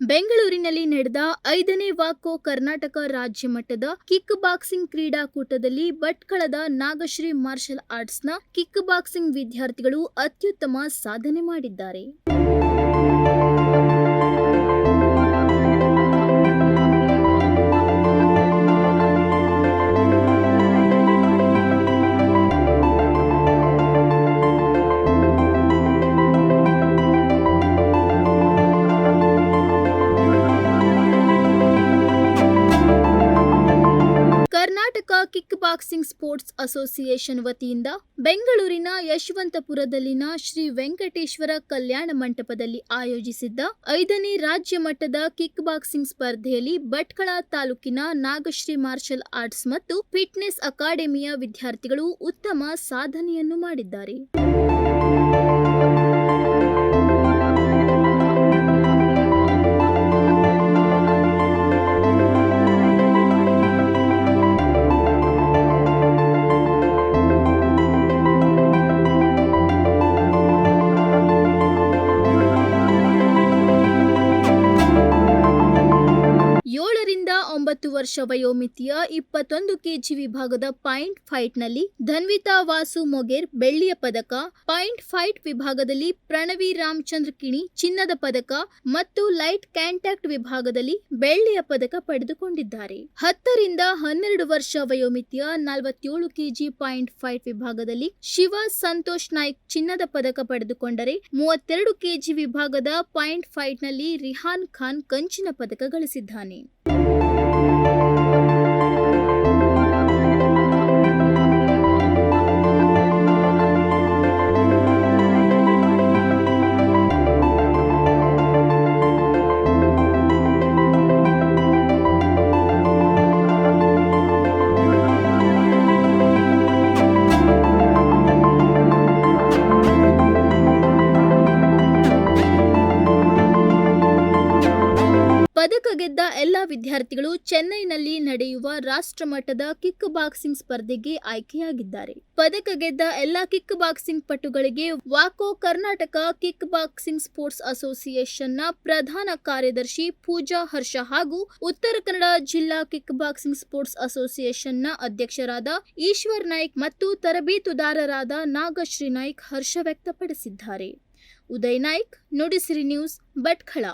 ಬೆಂಗಳೂರಿನಲ್ಲಿ ನಡೆದ ಐದನೇ ವಾಕೋ ಕರ್ನಾಟಕ ರಾಜ್ಯ ಮಟ್ಟದ ಕಿಕ್ ಬಾಕ್ಸಿಂಗ್ ಕ್ರೀಡಾಕೂಟದಲ್ಲಿ ಭಟ್ಕಳದ ನಾಗಶ್ರೀ ಮಾರ್ಷಲ್ ಆರ್ಟ್ಸ್ನ ಕಿಕ್ ಬಾಕ್ಸಿಂಗ್ ವಿದ್ಯಾರ್ಥಿಗಳು ಅತ್ಯುತ್ತಮ ಸಾಧನೆ ಮಾಡಿದ್ದಾರೆ. ಕಿಕ್ ಬಾಕ್ಸಿಂಗ್ ಸ್ಪೋರ್ಟ್ಸ್ ಅಸೋಸಿಯೇಷನ್ ವತಿಯಿಂದ ಬೆಂಗಳೂರಿನ ಯಶವಂತಪುರದಲ್ಲಿನ ಶ್ರೀ ವೆಂಕಟೇಶ್ವರ ಕಲ್ಯಾಣ ಮಂಟಪದಲ್ಲಿ ಆಯೋಜಿಸಿದ್ದ ಐದನೇ ರಾಜ್ಯ ಮಟ್ಟದ ಕಿಕ್ ಬಾಕ್ಸಿಂಗ್ ಸ್ಪರ್ಧೆಯಲ್ಲಿ ಭಟ್ಕಳ ತಾಲೂಕಿನ ನಾಗಶ್ರೀ ಮಾರ್ಷಲ್ ಆರ್ಟ್ಸ್ ಮತ್ತು ಫಿಟ್ನೆಸ್ ಅಕಾಡೆಮಿಯ ವಿದ್ಯಾರ್ಥಿಗಳು ಉತ್ತಮ ಸಾಧನೆಯನ್ನು ಮಾಡಿದ್ದಾರೆ. ಏಳರಿಂದ ಒಂಬತ್ತು ವರ್ಷ ವಯೋಮಿತಿಯ ಇಪ್ಪತ್ತೊಂದು ಕೆಜಿ ವಿಭಾಗದ ಪಾಯಿಂಟ್ ಫೈಟ್ನಲ್ಲಿ ಧನ್ವಿತಾ ವಾಸು ಮೊಗೇರ್ ಬೆಳ್ಳಿಯ ಪದಕ, ಪಾಯಿಂಟ್ ಫೈಟ್ ವಿಭಾಗದಲ್ಲಿ ಪ್ರಣವಿ ರಾಮಚಂದ್ರ ಕಿಣಿ ಚಿನ್ನದ ಪದಕ ಮತ್ತು ಲೈಟ್ ಕ್ಯಾಂಟ್ಯಾಕ್ಟ್ ವಿಭಾಗದಲ್ಲಿ ಬೆಳ್ಳಿಯ ಪದಕ ಪಡೆದುಕೊಂಡಿದ್ದಾರೆ. ಹತ್ತರಿಂದ ಹನ್ನೆರಡು ವರ್ಷ ವಯೋಮಿತಿಯ ನಲವತ್ತೇಳು ಕೆಜಿ ಪಾಯಿಂಟ್ ಫೈಟ್ ವಿಭಾಗದಲ್ಲಿ ಶಿವ ಸಂತೋಷ್ ನಾಯ್ಕ್ ಚಿನ್ನದ ಪದಕ ಪಡೆದುಕೊಂಡರೆ ಮೂವತ್ತೆರಡು ಕೆಜಿ ವಿಭಾಗದ ಪಾಯಿಂಟ್ ಫೈಟ್ನಲ್ಲಿ ರಿಹಾನ್ ಖಾನ್ ಕಂಚಿನ ಪದಕ ಗಳಿಸಿದ್ದಾನೆ. ಪದಕ ಗೆದ್ದ ಎಲ್ಲ ವಿದ್ಯಾರ್ಥಿಗಳು ಚೆನ್ನೈನಲ್ಲಿ ನಡೆಯುವ ರಾಷ್ಟ್ರಮಟ್ಟದ ಕಿಕ್ ಬಾಕ್ಸಿಂಗ್ ಸ್ಪರ್ಧೆಗೆ ಆಯ್ಕೆಯಾಗಿದ್ದಾರೆ. ಪದಕ ಗೆದ್ದ ಎಲ್ಲ ಕಿಕ್ ಬಾಕ್ಸಿಂಗ್ ಪಟುಗಳಿಗೆ ವಾಕೋ ಕರ್ನಾಟಕ ಕಿಕ್ ಬಾಕ್ಸಿಂಗ್ ಸ್ಪೋರ್ಟ್ಸ್ ಅಸೋಸಿಯೇಷನ್ನ ಪ್ರಧಾನ ಕಾರ್ಯದರ್ಶಿ ಪೂಜಾ ಹರ್ಷ ಹಾಗೂ ಉತ್ತರ ಕನ್ನಡ ಜಿಲ್ಲಾ ಕಿಕ್ ಬಾಕ್ಸಿಂಗ್ ಸ್ಪೋರ್ಟ್ಸ್ ಅಸೋಸಿಯೇಷನ್ನ ಅಧ್ಯಕ್ಷರಾದ ಈಶ್ವರ್ ನಾಯ್ಕ್ ಮತ್ತು ತರಬೇತುದಾರರಾದ ನಾಗಶ್ರೀ ನಾಯ್ಕ್ ಹರ್ಷ ವ್ಯಕ್ತಪಡಿಸಿದ್ದಾರೆ. ಉದಯ್ ನಾಯ್ಕ್, ನುಡಿಸಿರಿ ನ್ಯೂಸ್, ಭಟ್ಕಳ.